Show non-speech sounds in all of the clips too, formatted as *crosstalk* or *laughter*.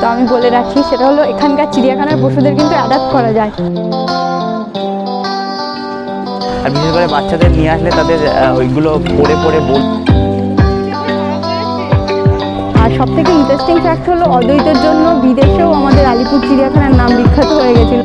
তো আমি বলে রাখি সেটা হলো এখানকার চিড়িয়াখানার পশুদের কিন্তু অ্যাডাপ্ট করা যায়। আর বিশেষ করে বাচ্চাদের নিয়ে আসলে তাদের ওইগুলো পড়ে পড়ে বল আর সব থেকে ইন্টারেস্টিং ফ্যাক্ট হলো অদ্বৈতের জন্য বিদেশেও আমাদের আলিপুর চিড়িয়াখানার নাম বিখ্যাত হয়ে গেছিল।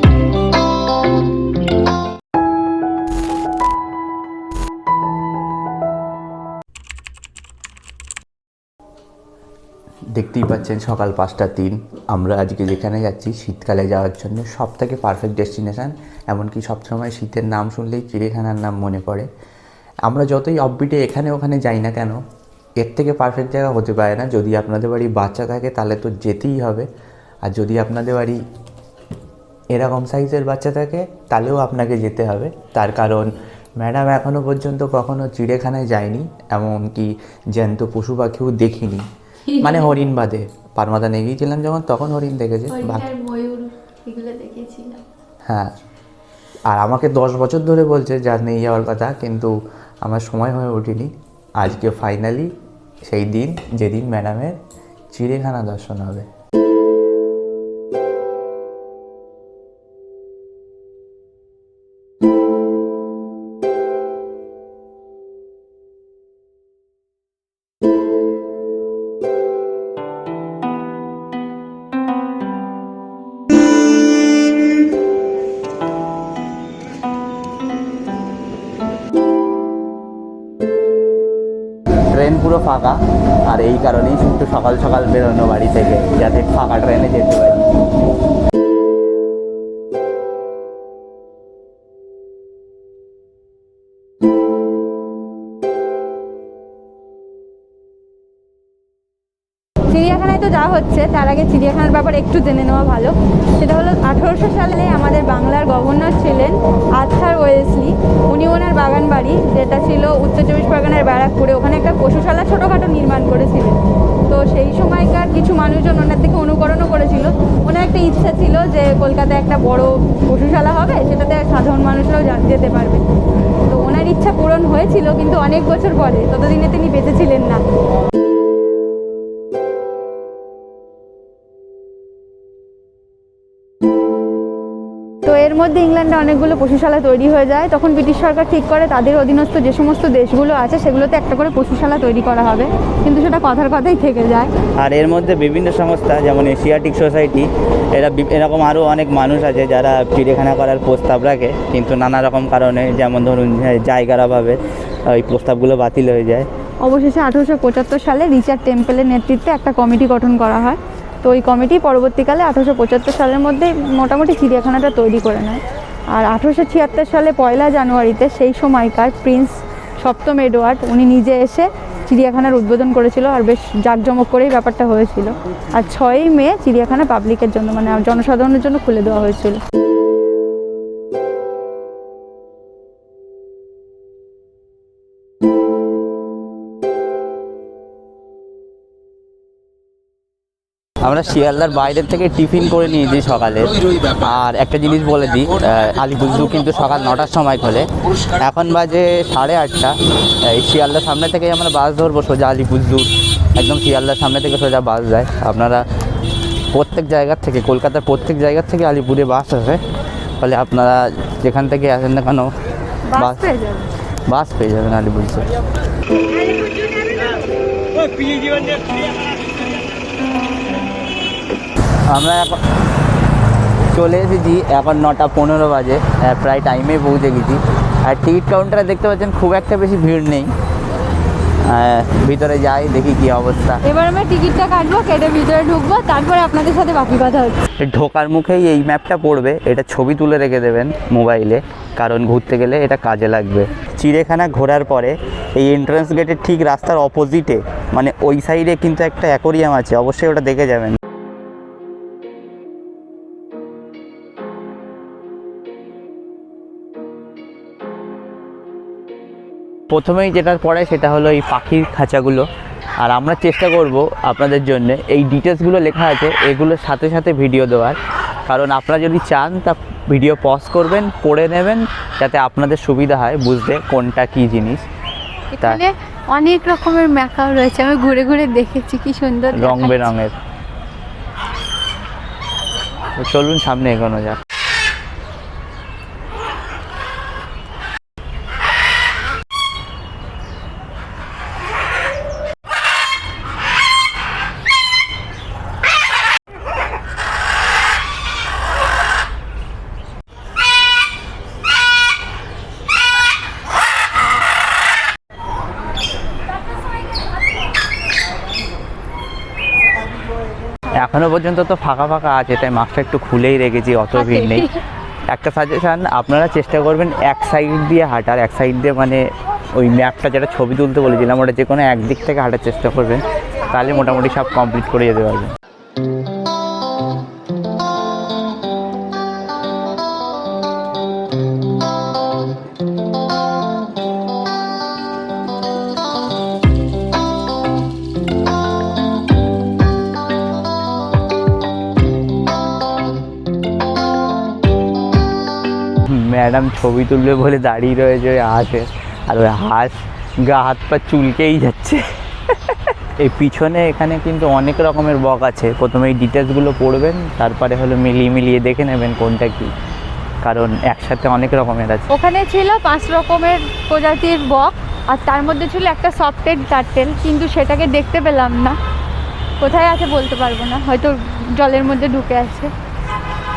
দেখতেই পাচ্ছেন সকাল পাঁচটা তিন। আমরা আজকে যেখানে যাচ্ছি, শীতকালে যাওয়ার জন্য সব থেকে পারফেক্ট ডেস্টিনেশান এমনকি সবসময় শীতের নাম শুনলেই চিড়িয়াখানার নাম মনে পড়ে। আমরা যতই অফবিটে এখানে ওখানে যাই না কেন, এর থেকে পারফেক্ট জায়গা হতে পারে না। যদি আপনাদের বাড়ি বাচ্চা থাকে, তাহলে তো যেতেই হবে। আর যদি আপনাদের বাড়ি এরকম সাইজের বাচ্চা থাকে, তাহলেও আপনাকে যেতে হবে। তার কারণ ম্যাডাম এখনও পর্যন্ত কখনও চিড়িয়াখানায় যায়নি, এমনকি জ্যান্ত পশু পাখিও দেখিনি। মানে হরিণ বাদে। পারমাদা নিয়ে গিয়েছিলাম যখন তখন হরিণ দেখেছে। হ্যাঁ। আর আমাকে দশ বছর ধরে বলছে যা নিয়ে যাওয়ার কথা। কিন্তু আমার সময় হয়ে ওঠেনি। আজকে ফাইনালি সেই দিন যেদিন ম্যাডামের চিড়িয়াখানা দর্শন হবে। ফাঁকা। আর এই কারণেই একটু সকাল সকাল বেরোনো বাড়ি থেকে, যাতে ফাঁকা ট্রেনে যেতে পারি। হচ্ছে, তার আগে চিড়িয়াখানার ব্যাপারে একটু জেনে নেওয়া ভালো। সেটা হলো, আঠেরোশো সালে আমাদের বাংলার গভর্নর ছিলেন আর্থার ওয়েসলি। উনি ওনার বাগান বাড়ি, যেটা ছিল উত্তর চব্বিশ পরগনার ব্যারাকপুরে। ওখানে একটা পশুশালা ছোটোখাটো নির্মাণ করেছিলেন। তো সেই সময়কার কিছু মানুষজন ওনার থেকে অনুকরণও করেছিল। ওনার একটা ইচ্ছা ছিল যে কলকাতায় একটা বড় পশুশালা হবে, সেটাতে সাধারণ মানুষরাও যেতে পারবে। তো ওনার ইচ্ছা পূরণ হয়েছিল, কিন্তু অনেক বছর পরে, ততদিনে তিনি বেঁচে ছিলেন না। এর মধ্যে ইংল্যান্ডে অনেকগুলো পশুশালা তৈরি হয়ে যায়। তখন ব্রিটিশ সরকার ঠিক করে তাদের অধীনস্থ যে সমস্ত দেশগুলো আছে সেগুলোতে একটা করে পশুশালা তৈরি করা হবে। কিন্তু সেটা কথার কথাই থেকে যায়। আর এর মধ্যে বিভিন্ন সংস্থা যেমন এশিয়াটিক সোসাইটি এরা এরকম আরও অনেক মানুষ আছে যারা চিড়িয়াখানা করার প্রস্তাব রাখে। কিন্তু নানা রকম কারণে যেমন ধরুন জায়গার অভাবে ওই প্রস্তাবগুলো বাতিল হয়ে যায়। অবশেষে আঠেরোশো পঁচাত্তর সালে রিচার্ড টেম্পেলের নেতৃত্বে একটা কমিটি গঠন করা হয়। তো ওই কমিটি পরবর্তীকালে আঠারোশো পঁচাত্তর সালের মধ্যেই মোটামুটি চিড়িয়াখানাটা তৈরি করে নেয়। আর আঠারোশো ছিয়াত্তর সালে পয়লা জানুয়ারিতে সেই সময়কার প্রিন্স সপ্তম এডওয়ার্ড, উনি নিজে এসে চিড়িয়াখানার উদ্বোধন করেছিল আর বেশ জাঁকজমক করেই ব্যাপারটা হয়েছিল। আর ছয়ই মে চিড়িয়াখানা পাবলিকের জন্য মানে জনসাধারণের জন্য খুলে দেওয়া হয়েছিল। আমরা শিয়ালদার বাইরের থেকে টিফিন করে নিয়েছি সকালে। আর একটা জিনিস বলে দিই আহ, আলিপুরদু কিন্তু সকাল নটার সময় খোলে। এখন বাজে সাড়ে আটটা। এই শিয়ালদার সামনে থেকে আমরা বাস ধরবো সোজা আলিপুরদুর একদম শিয়ালদার সামনে থেকে সোজা বাস যায়। আপনারা প্রত্যেক জায়গার থেকে কলকাতার প্রত্যেক জায়গার থেকে আলিপুরে বাস আসে। ফলে আপনারা যেখান থেকে আসেন না কেন বাস বাস পেয়ে যাবে বাস পেয়ে যাবেন আলিপুরদুর আমরা এখন চলে এসেছি এখন নটা পনেরো বাজে প্রায় টাইমে পৌঁছে গেছি। আর টিকিট কাউন্টারে দেখতে পাচ্ছেন খুব একটা বেশি ভিড় নেই। ভিতরে যাই দেখি কি অবস্থা। এবার আমরা টিকিটটা কাটবো কেটে ভিতরে ঢুকবো তারপরে আপনাদের সাথে বাকি কথা হচ্ছে। ঢোকার মুখেই এই ম্যাপটা পড়বে এটা ছবি তুলে রেখে দেবেন মোবাইলে কারণ ঘুরতে গেলে এটা কাজে লাগবে। চিড়িয়াখানা ঘোরার পরে এই এন্ট্রান্স গেটের ঠিক রাস্তার অপোজিটে মানে ওই সাইডে কিন্তু একটা অ্যাকোরিয়াম আছে অবশ্যই ওটা দেখে যাবেন। প্রথমেই যেটা পড়ে সেটা হলো এই পাখির খাঁচাগুলো। আর আমরা চেষ্টা করব আপনাদের জন্য। এই ডিটেলসগুলো লেখা আছে এগুলোর সাথে সাথে ভিডিও দেওয়ার। কারণ আপনারা যদি চান তা ভিডিও পজ করবেন পড়ে নেবেন যাতে আপনাদের সুবিধা হয় বুঝতে কোনটা কী জিনিস। তা এখানে অনেক রকমের ম্যাকাও রয়েছে আমি ঘুরে ঘুরে দেখেছি কি সুন্দর রং বেরঙের। চলুন সামনে এগোনো যাক। এখনও পর্যন্ত তো ফাঁকা ফাঁকা আছে তাই মাস্কটা একটু খুলেই রেখেছি অত ভিড় নেই। একটা সাজেশান আপনারা চেষ্টা করবেন এক সাইড দিয়ে হাঁটার এক সাইড দিয়ে মানে ওই ম্যাপটা যেটা ছবি তুলতে বলেছিলাম ওটা যে কোনো একদিক থেকে হাঁটার চেষ্টা করবেন তাহলে মোটামুটি সব কমপ্লিট করে যেতে পারবেন। ম্যাডাম ছবি তুলবে বলে দাঁড়িয়ে রয়েছে ওই হাঁসে আর ওই হাঁস গা, হাত, পা চুলকেই যাচ্ছে। এই পিছনে এখানে কিন্তু অনেক রকমের বক আছে। প্রথমে এই ডিটেলসগুলো পড়বেন, তারপরে হলো মিলিয়ে মিলিয়ে দেখে নেবেন কোনটা কি। কারণ একসাথে অনেক রকমের আছে। ওখানে ছিল পাঁচ রকমের প্রজাতির বক, আর তার মধ্যে ছিল একটা সফটেড টার্টেল কিন্তু সেটাকে দেখতে পেলাম না। কোথায় আছে বলতে পারব না, হয়তো জলের মধ্যে ঢুকে আছে।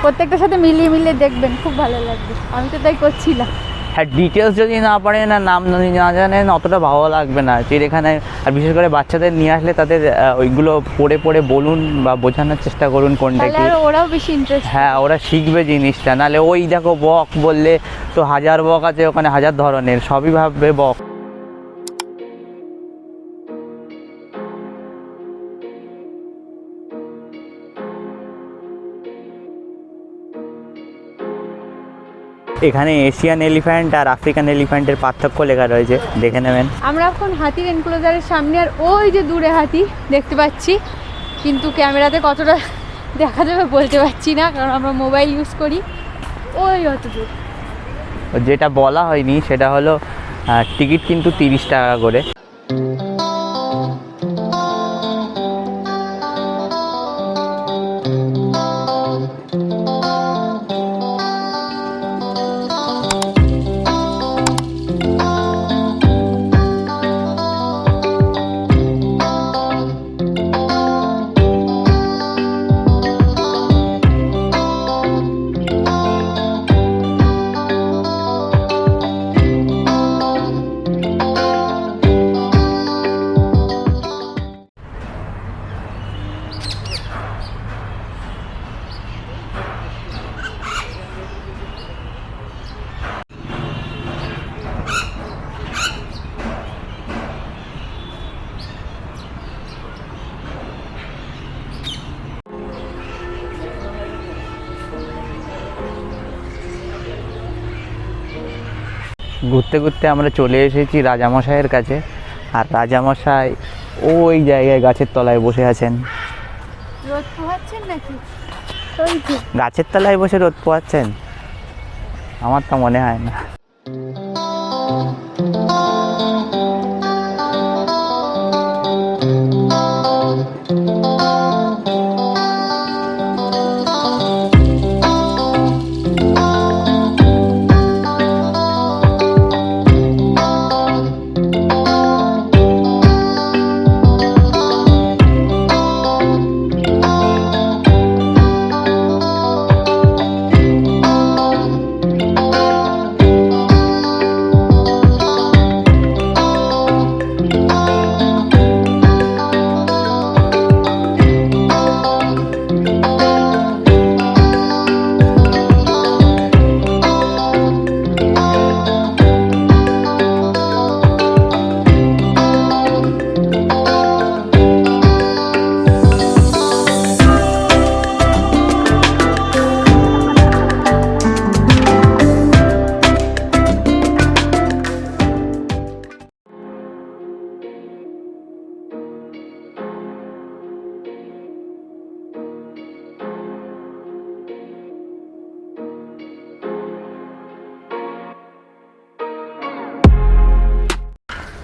প্রত্যেকটার সাথে মিলিয়ে মিলিয়ে দেখবেন খুব ভালো লাগবে। আমি তো তাই করছিলাম। হ্যাঁ ডিটেলস যদি না পারেন না নাম যদি না জানেন অতটা ভালো লাগবে না। চিড়িয়াখানায় আর বিশেষ করে বাচ্চাদের নিয়ে আসলে তাদের ওইগুলো পড়ে পড়ে বলুন বা বোঝানোর চেষ্টা করুন কোনটা কি। ওরাও বেশি ইন্টারেস্ট হ্যাঁ ওরা শিখবে জিনিসটা। নাহলে ওই দেখো বক বললে তো হাজার বক আছে ওখানে হাজার ধরনের সবই ভাববে বক। এখানে এশিয়ান এলিফ্যান্ট আর আফ্রিকান এলিফ্যান্টের পার্থক্য লেখা রয়েছে। দেখে নেবেন। আমরা এখন হাতির এনক্লোজারের সামনে আর ওই যে দূরে হাতি দেখতে পাচ্ছি। কিন্তু ক্যামেরাতে কতটা দেখা যাবে বলতে পারছি না কারণ আমরা মোবাইল ইউজ করি। ওই অত দূর। যেটা বলা হয়নি সেটা হলো টিকিট কিন্তু তিরিশ টাকা করে। ঘুরতে ঘুরতে আমরা চলে এসেছি রাজামশাইয়ের কাছে। আর রাজামশাই ওই জায়গায় গাছের তলায় বসে আছেন। রোদ পোহাচ্ছেন নাকি? গাছের তলায় বসে রোদ পোহাচ্ছেন? আমার তো মনে হয় না।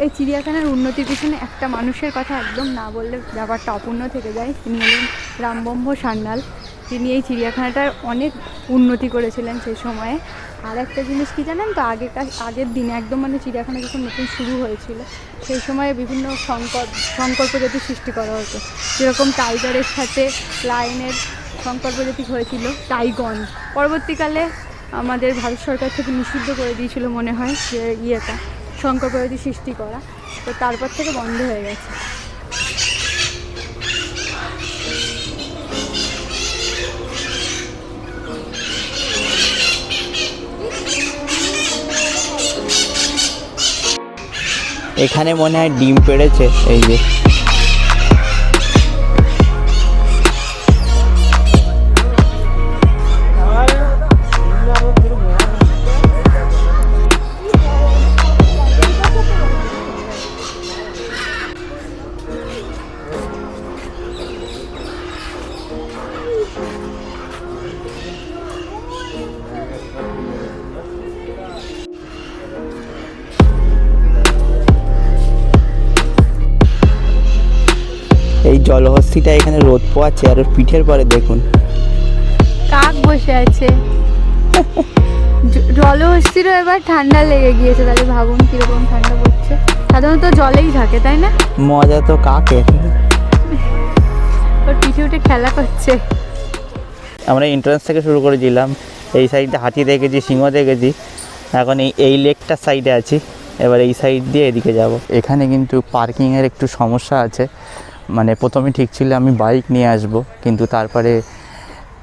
এই চিড়িয়াখানার উন্নতির পিছনে একটা মানুষের কথা একদম না বললে ব্যাপারটা অপূর্ণ থেকে যায়। তিনি হলেন রামবম্ভ সান্যাল। তিনি এই চিড়িয়াখানাটার অনেক উন্নতি করেছিলেন সেই সময়ে। আর একটা জিনিস কি জানেন তো আগেকার আগের দিনে একদম মানে চিড়িয়াখানা যখন নতুন শুরু হয়েছিল, সেই সময়ে বিভিন্ন সংকট সংকর সৃষ্টি করা হতো। যেরকম টাইগারের সাথে লায়নের সংকর প্রজাতি হয়েছিল, টাইগন। পরবর্তীকালে আমাদের ভারত সরকার থেকে নিষিদ্ধ করে দিয়েছিল মনে হয় যে ইয়েটা। শঙ্কর প্রজাতি সৃষ্টি করা। তো তারপর থেকে বন্ধ হয়ে গেছে। এখানে মনে হয় ডিম পেড়েছে, এই যে। জলহস্তিটা এখানে রোদ পোয়াচ্ছে আর ওর পিঠের পরে দেখুন। কাক বসে আছে। জলহস্তিরও এবার ঠান্ডা লেগে গিয়েছে তাহলে ভাবুন কীরকম ঠান্ডা পড়ছে। সাধারণত জলেই থাকে তাই না? মজা তো কাকের। ওর পিঠে উঠে খেলা করছে। আমরা এন্ট্রান্স থেকে শুরু করেছিলাম এই সাইডে হাতি দেখেছি সিংহ দেখেছি এখন এই এই লেকটার সাইডে আছি এবার এই সাইড দিয়ে এদিকে যাব। এখানে কিন্তু পার্কিংয়ের একটু সমস্যা আছে। মানে প্রথমে ঠিক ছিল আমি বাইক নিয়ে আসব, কিন্তু তারপরে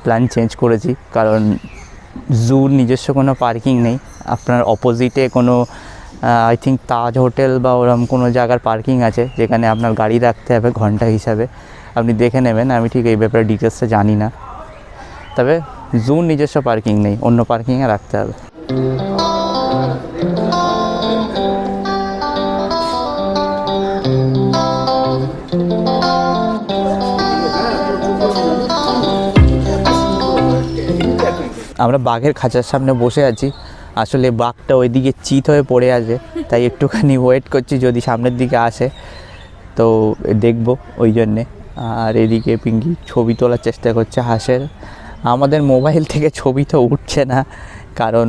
প্ল্যান চেঞ্জ করেছি, কারণ জুর নিজস্ব কোনো পার্কিং নেই। আপনার অপোজিটে কোনো আই থিঙ্ক তাজ হোটেল বা ওরকম কোনো জায়গার পার্কিং আছে, যেখানে আপনার গাড়ি রাখতে হবে ঘণ্টা হিসাবে। আপনি দেখে নেবেন, আমি ঠিক এই ব্যাপারে ডিটেলসটা জানি না। তবে জুন নিজস্ব পার্কিং নেই, অন্য পার্কিংয়ে রাখতে হবে। আমরা বাঘের খাঁচার সামনে বসে আছি। আসলে বাঘটা ওইদিকে চিত হয়ে পড়ে আছে, তাই একটুখানি ওয়েট করছি যদি সামনের দিকে আসে। তো দেখব ওই জন্যে। আর এদিকে পিঙ্কি ছবি তোলার চেষ্টা করছে হাঁসের। আমাদের মোবাইল থেকে ছবি তো উঠছে না, কারণ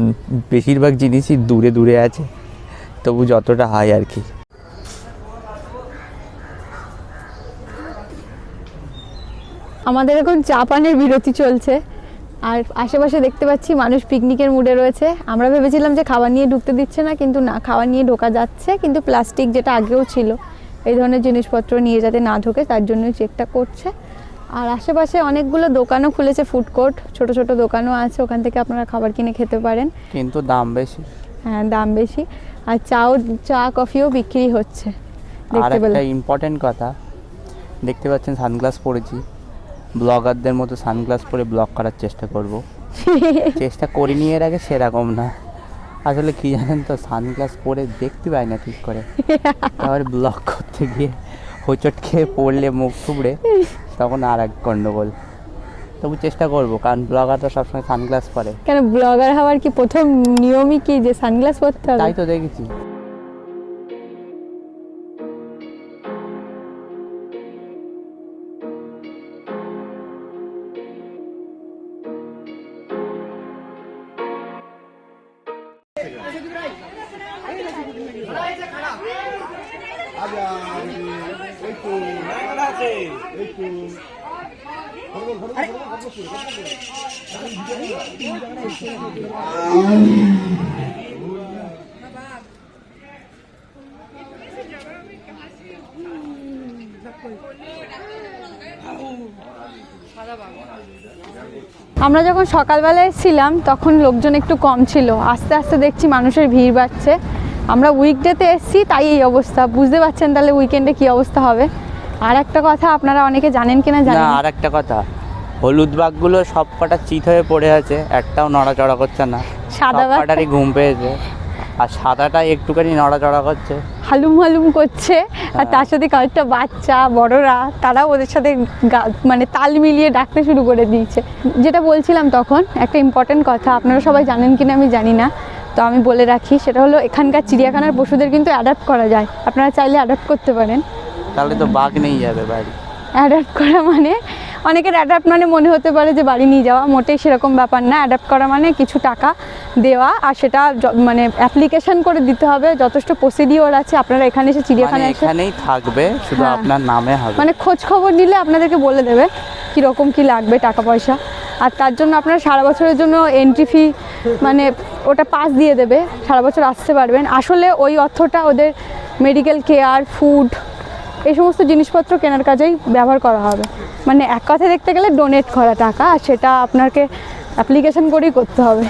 বেশিরভাগ জিনিসই দূরে দূরে আছে। তবু যতটা হয় আর কি। আমাদের এখন চা পানের বিরতি চলছে। আর আশেপাশে দেখতে পাচ্ছি মানুষ পিকনিকের মুডে রয়েছে। আমরা ভেবেছিলাম যে খাবার নিয়ে ঢুকতে দিচ্ছে না কিন্তু না খাবার নিয়ে ঢোকা যাচ্ছে কিন্তু প্লাস্টিক যেটা আগেও ছিল এই ধরনের জিনিসপত্র নিয়ে যাতে না ঢোকে তার জন্যই চেকটা করছে। আর আশেপাশে অনেকগুলো দোকানও খুলেছে ফুড কোর্ট ছোট ছোট দোকানও আছে ওখান থেকে আপনারা খাবার কিনে খেতে পারেন। কিন্তু দাম বেশি। হ্যাঁ দাম বেশি। আর চাও চা কফিও বিক্রি হচ্ছে। আর একটা ইম্পর্টেন্ট কথা দেখতে পাচ্ছেন সানগ্লাস পরেছি। ব্লগারদের মতো সানগ্লাস পরে ব্লগ করার চেষ্টা করব। *laughs* চেষ্টা করিনি এর আগে সেরকম না। আসলে কি জানেন তো সানগ্লাস পরে দেখতে পাই না ঠিক করে। তারপরে ব্লগ করতে গিয়ে হোচট খেয়ে পড়লে মুখ থুবড়ে তখন আর এক গণ্ডগোল তবু চেষ্টা করব কারণ ব্লগাররা সবসময় সানগ্লাস পরে। কেন ব্লগার হওয়ার কি প্রথম নিয়মই কি যে সানগ্লাস পরতে হবে? তাই তো দেখেছি। আমরা যখন সকালবেলা এসেছিলাম তখন লোকজন একটু কম ছিল। আস্তে আস্তে দেখছি মানুষের ভিড় বাড়ছে। আমরা উইকডেতে এসেছি, তাই এই অবস্থা। বুঝতে পারছেন তাহলে উইকেন্ডে কি অবস্থা হবে? আর একটা কথা আপনারা অনেকে জানেন কিনা জানেন? আর একটা কথা। হলুদ বাঘগুলো সব কটা চিত হয়ে পড়ে আছে একটাও নড়াচড়া করছে না। সাদা সব বাঘ? কটারই ঘুম পেয়েছে। আর সাদাটা একটুখানি নড়াচড়া করছে। হালুম হালুম করছে। আর তার সাথে কয়েকটা বাচ্চা বড়রা তারাও ওদের সাথে মানে তাল মিলিয়ে ডাকতে শুরু করে দিয়েছে। যেটা বলছিলাম তখন একটা ইম্পর্টেন্ট কথা আপনারা সবাই জানেন কিনা আমি জানি না। তো আমি বলে রাখি সেটা হলো এখানকার চিড়িয়াখানার পশুদের কিন্তু অ্যাডাপ্ট করা যায়। আপনারা চাইলে অ্যাডাপ্ট করতে পারেন। তাহলে তো বাঘ নেই যাবে বাড়ি। অ্যাডাপ্ট করা মানে অনেকের অ্যাডাপ্ট মানে মনে হতে পারে যে বাড়ি নিয়ে যাওয়া মোটেই সেরকম ব্যাপার না। অ্যাডাপ্ট করা মানে কিছু টাকা দেওয়া আর সেটা মানে অ্যাপ্লিকেশন করে দিতে হবে। যথেষ্ট প্রসিডিওর আছে। আপনারা এখানে এসে মানে চিড়িয়াখানা এখানেই থাকবে শুধু হ্যাঁ। আপনার নামে হবে। মানে খোঁজ খবর নিলে আপনাদেরকে বলে দেবে কীরকম কী লাগবে টাকা পয়সা। আর তার জন্য আপনারা সারা বছরের জন্য এন্ট্রি ফি মানে ওটা পাস দিয়ে দেবে। সারা বছর আসতে পারবেন। আসলে ওই অর্থটা ওদের মেডিকেল কেয়ার ফুড এই সমস্ত জিনিসপত্র কেনার কাজেই ব্যবহার করা হবে। মানে এক কথা দেখতে গেলে ডোনেট করা টাকা, আর সেটা আপনাকে অ্যাপ্লিকেশন করেই করতে হবে।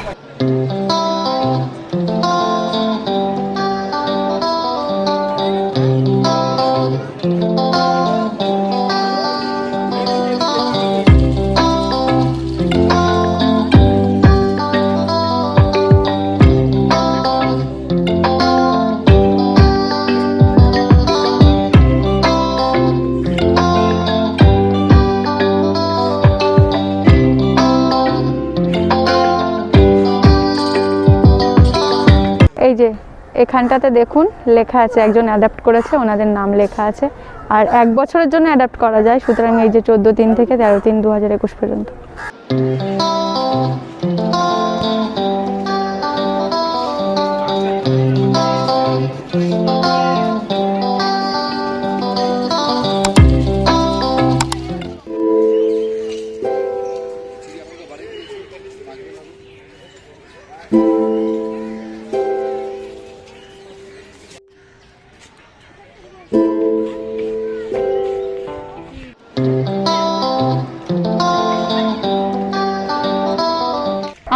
এখানটাতে দেখুন, লেখা আছে, একজন অ্যাডাপ্ট করেছে, ওনাদের নাম লেখা আছে। আর এক বছরের জন্য অ্যাডাপ্ট করা যায়, সুতরাং এই যে চোদ্দ তিন থেকে তেরো তিন দু হাজার একুশ পর্যন্ত।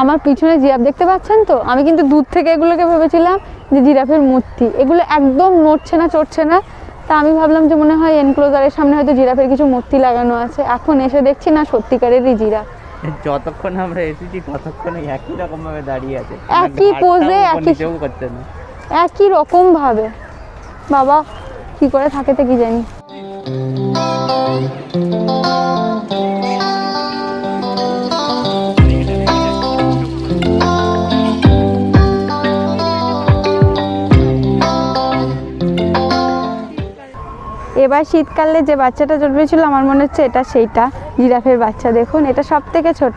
আমার পিছনে জিরাফ দেখতে পাচ্ছেন তো? আমি কিন্তু দূর থেকে এগুলোকে ভেবেছিলাম যে জিরাফের মূর্তি। এগুলো একদম নড়ছে না চড়ছে না। তা আমি ভাবলাম যে মনে হয় এনক্লোজারের সামনে হয়তো জিরাফের কিছু মূর্তি লাগানো আছে। এখন এসে দেখছি না সত্যিকারেরই জিরাফ। যতক্ষণ আমরা এসেছি ততক্ষণ একই রকম ভাবে দাঁড়িয়ে আছে। একই ঘাড়টাও একই- নিচেও না। একই রকম ভাবে বাবা কি করে থাকে তো কি জানি। এবার শীতকালে যে বাচ্চাটা জন্মেছিল, আমার মনে হচ্ছে এটা সেইটা। জিরাফের বাচ্চা, দেখুন, এটা সব থেকে ছোট।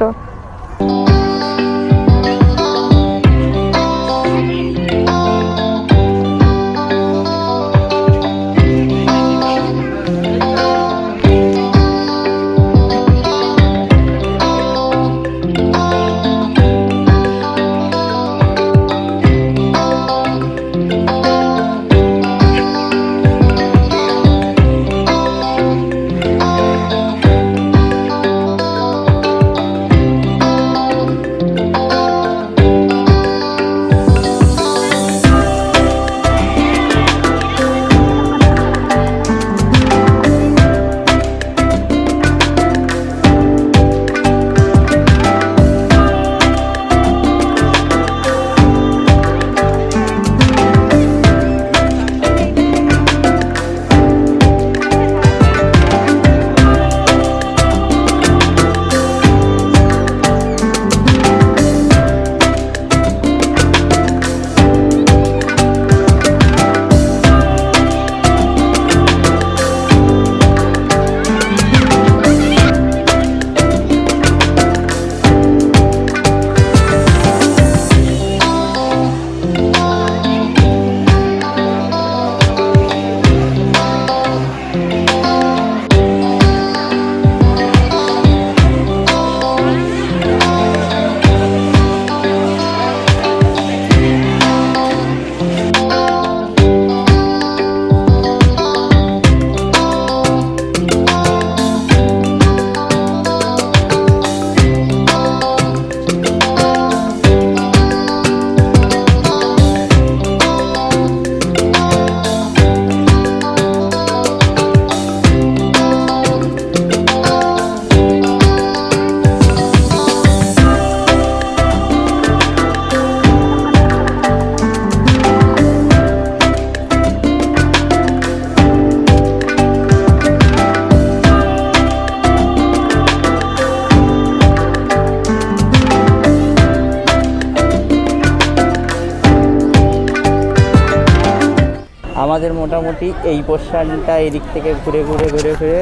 মোটামুটি এই পোর্শনটা এই দিক থেকে ঘুরে ঘুরে ঘুরে ঘুরে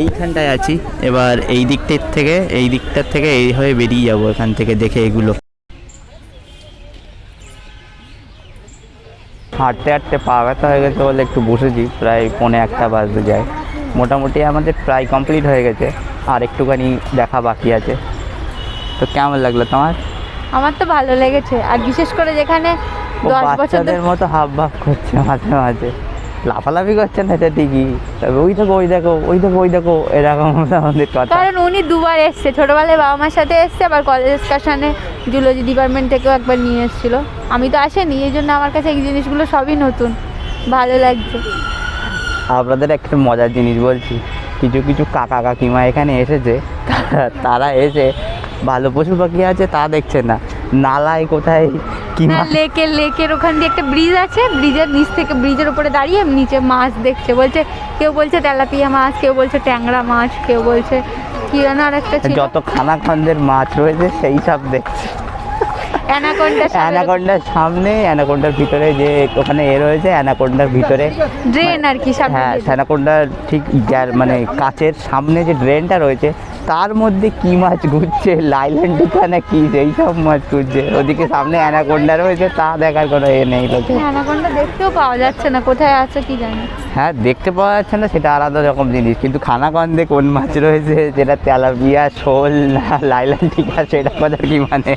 এইখানটায় আছি। এবার এই দিকটার থেকে এই দিকটার থেকে এই হয়ে বেরিয়ে যাব এখান থেকে দেখে এগুলো। হাঁটতে হাঁটতে পা ব্যথা হয়ে গেছে বলে একটু বসেছি প্রায় পৌনে একটা বাজতে যায়। মোটামুটি আমাদের প্রায় কমপ্লিট হয়ে গেছে আর একটুখানি দেখা বাকি আছে। তো কেমন লাগল তোমার? আমার তো ভালো লেগেছে আর বিশেষ করে যেখানে দশ বছর বাচ্চাদের মতো হাব ভাব করছে মাঝে মাঝে। লাফালাফি করছে না এটা ঠিকই। তবে ওই দেখো ওই দেখো ওই দেখো ওই দেখো এরকম আমাদের কথা। কারণ উনি দুবার এসছে। ছোটোবেলায় বাবা মার সাথে এসছে আবার কলেজ এক্সকাশনে জুলজি ডিপার্টমেন্ট থেকেও একবার নিয়ে এসেছিল। আমি তো আসেনি এই জন্য আমার কাছে এই জিনিসগুলো সবই নতুন। ভালো লাগছে। আপনাদের একটা মজার জিনিস বলছি। কিছু কিছু কাকা কাকিমা এখানে এসেছে তারা- তারা এসে ভালো পশু পাখি আছে তা দেখছে না। নালায় কোথায় না মাছ- লেকের ওখান দিয়ে একটা ব্রিজ আছে ব্রিজের নিচ থেকে ব্রিজের উপরে দাঁড়িয়ে নিচে মাছ দেখছে। বলছে কেউ বলছে তেলাপিয়া মাছ কেউ বলছে ট্যাংরা মাছ কেউ বলছে কি যেন আর একটা ছিল। যত খানা খন্দের মাছ রয়েছে সেই সব দেখছে। অ্যানাকোন্ডা অ্যানাকোন্ডার সামনে অ্যানাকোন্ডার ভিতরে যে ওখানে এ রয়েছে অ্যানাকোন্ডার ভিতরে। ড্রেন আর কি হ্যাঁ। অ্যানাকোন্ডার ঠিক মানে কাচের সামনে যে ড্রেনটা রয়েছে তার মধ্যে কি মাছ ঘুরছে? লাইল্যান্ডিকা না কি? সেই সব মাছ ঘুরছে। ওদিকে সামনে অ্যানাকোন্ডা রয়েছে তা দেখার কোনো এ নেই লোকে। অ্যানাকোন্ডা দেখতেও পাওয়া যাচ্ছে না কোথায় আছে কি জানি। হ্যাঁ দেখতে পাওয়া যাচ্ছে না সেটা আলাদা রকম জিনিস। কিন্তু খানাকন্দে কোন মাছ রয়েছে যেটা তেলাপিয়া শোল না লাইল্যান্ডিকা সেটা কথা কি মানে?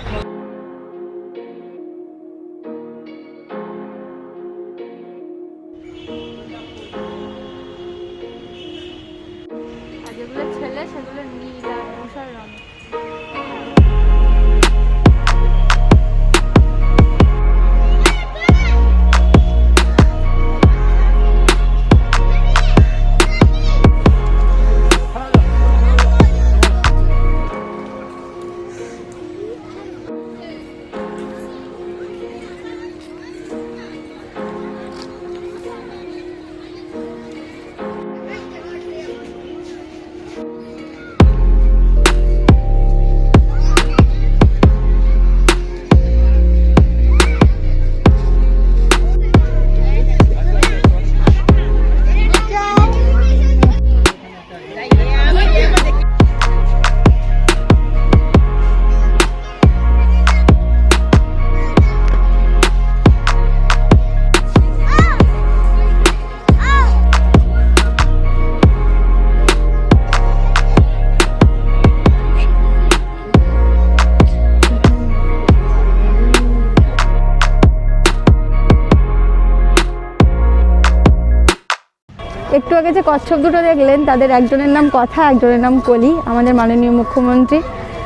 একটু আগে যে কচ্ছপ দুটো দেখলেন, তাদের একজনের নাম কথা, একজনের নাম কলি, আমাদের মাননীয় মুখ্যমন্ত্রী,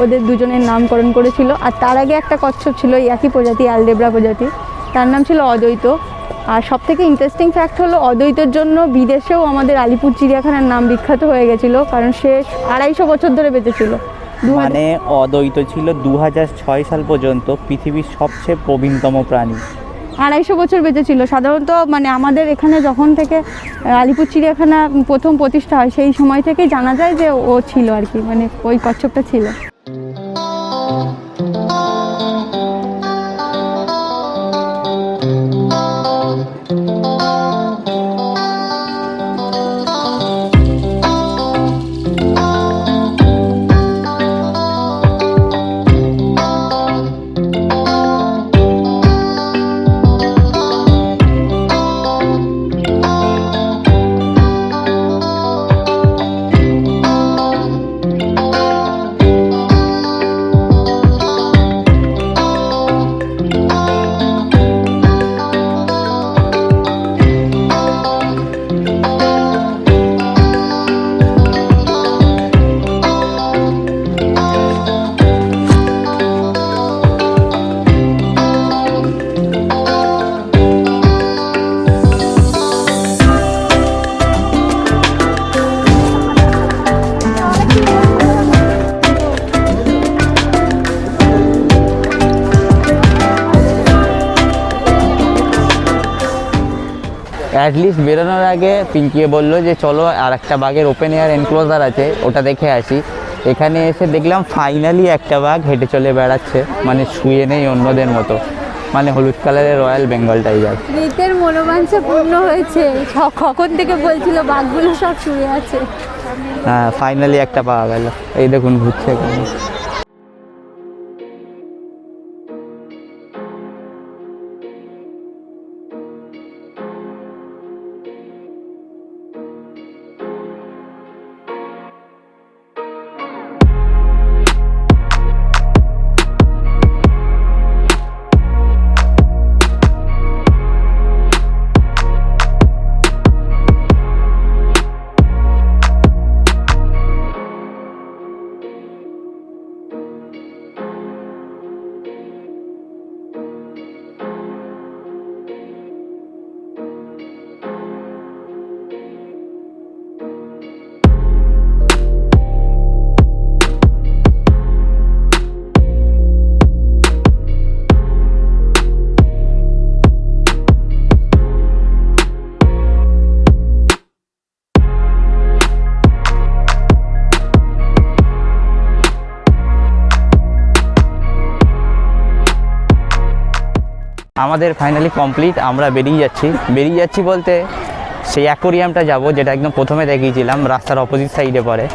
ওদের দুজনের নামকরণ করেছিল। আর তার আগে একটা কচ্ছপ ছিল একই প্রজাতি আলদেবরা প্রজাতি। তার নাম ছিল অদ্বৈত। আর সব থেকে ইন্টারেস্টিং ফ্যাক্ট হলো, অদ্বৈতের জন্য বিদেশেও আমাদের আলিপুর চিড়িয়াখানার নাম বিখ্যাত হয়ে গেছিল, কারণ সে আড়াইশো বছর ধরে বেঁচেছিল। মানে অদ্বৈত ছিল দু সাল পর্যন্ত পৃথিবীর সবচেয়ে প্রবীণতম প্রাণী। আড়াইশো বছর বেঁচে ছিল সাধারণত মানে আমাদের এখানে যখন থেকে আলিপুর চিড়িয়াখানা প্রথম প্রতিষ্ঠা হয়, সেই সময় থেকেই জানা যায় যে ও ছিল আর কি মানে ওই কচ্ছপটা ছিল। অ্যাটলিস্ট বেরোনোর আগে পিঙ্কিয়ে বলল যে চলো আর একটা বাঘের ওপেন এয়ার এনক্লোজার আছে ওটা দেখে আসি। এখানে এসে দেখলাম ফাইনালি একটা বাঘ হেঁটে চলে বেড়াচ্ছে মানে শুয়ে নেই অন্যদের মতো। মানে হলুদ কালারের রয়্যাল বেঙ্গল টাইগার। রীতের মনোবাঞ্ছা পূর্ণ হয়েছে। কখন থেকে বলছিল বাঘগুলো সব শুয়ে আছে। হ্যাঁ ফাইনালি একটা পাওয়া গেল। এই দেখুন ঘুরছে এখানে আমাদের ফাইনালি কমপ্লিট আমরা বেরিয়ে যাচ্ছি। বেরিয়ে যাচ্ছি বলতে সেই অ্যাকোরিয়ামটা যাব, যেটা একদম প্রথমে দেখিয়েছিলাম, রাস্তার অপোজিট সাইডে পড়ে।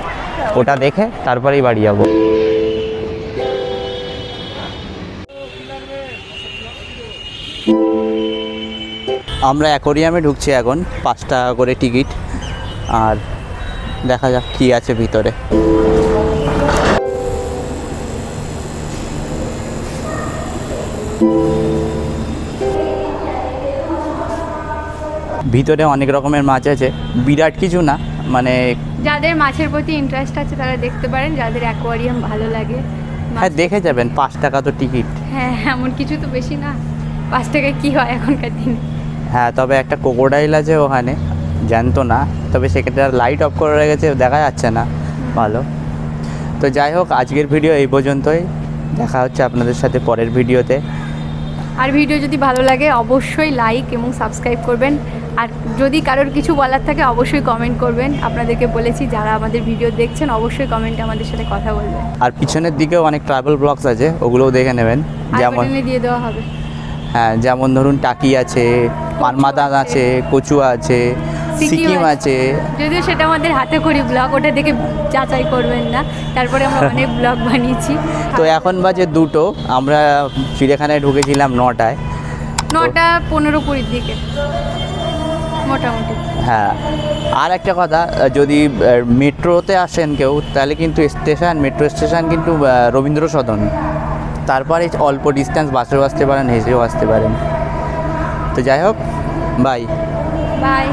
ওটা দেখে তারপরেই বাড়ি যাব। আমরা অ্যাকোরিয়ামে ঢুকছি এখন, পাঁচ টাকা করে টিকিট আর দেখা যাক কী আছে ভিতরে। ভিতরে অনেক রকমের মাছ আছে। বিরাট কিছু না মানে যাদের মাছের প্রতি ইন্টারেস্ট আছে তারা দেখতে পারেন যাদের অ্যাকোয়ারিয়াম ভালো লাগে। হ্যাঁ দেখে যাবেন পাঁচ টাকা তো টিকিট হ্যাঁ এমন কিছু তো বেশি না। পাঁচ টাকায় কী হয় এখনকার দিনে? হ্যাঁ তবে একটা কোকোডাইল আছে ওখানে জানতো না তবে সেক্ষেত্রে লাইট অফ করে রেখেছে দেখা যাচ্ছে না ভালো। তো যাই হোক আজকের ভিডিও এই পর্যন্তই। দেখা হচ্ছে আপনাদের সাথে পরের ভিডিওতে আর ভিডিও যদি ভালো লাগে অবশ্যই লাইক এবং সাবস্ক্রাইব করবেন। আর যদি কারোর কিছু বলার থাকে অবশ্যই কমেন্ট করবেন। আপনাদেরকে বলেছি যারা আমাদের ভিডিও দেখছেন অবশ্যই কমেন্টে আমাদের সাথে কথা বলবেন আর পিছনের দিকেও অনেক ট্রাভেল ব্লগস আছে ওগুলোও দেখে নেবেন। যেমন দিয়ে দেওয়া হবে। হ্যাঁ যেমন ধরুন টাকি আছে মারমাদান আছে কচুয়া আছে সিকিম আছে। যদিও সেটা আমাদের হাতে করি ব্লগ ওটা দেখে যাচাই করবেন না। তারপরে আমরা *laughs* অনেক ব্লগ বানিয়েছি। তো এখন বাজে দুটো আমরা চিড়িয়াখানায় ঢুকেছিলাম নটায়। নটা পনেরো কুড়ির দিকে মোটামুটি। হ্যাঁ আর একটা কথা যদি মেট্রোতে আসেন কেউ তাহলে কিন্তু স্টেশন মেট্রো স্টেশন কিন্তু রবীন্দ্র সদন তারপরে অল্প ডিস্টেন্স বাসেও আসতে পারেন হেসেও আসতে পারেন। তো যাই হোক বাই বাই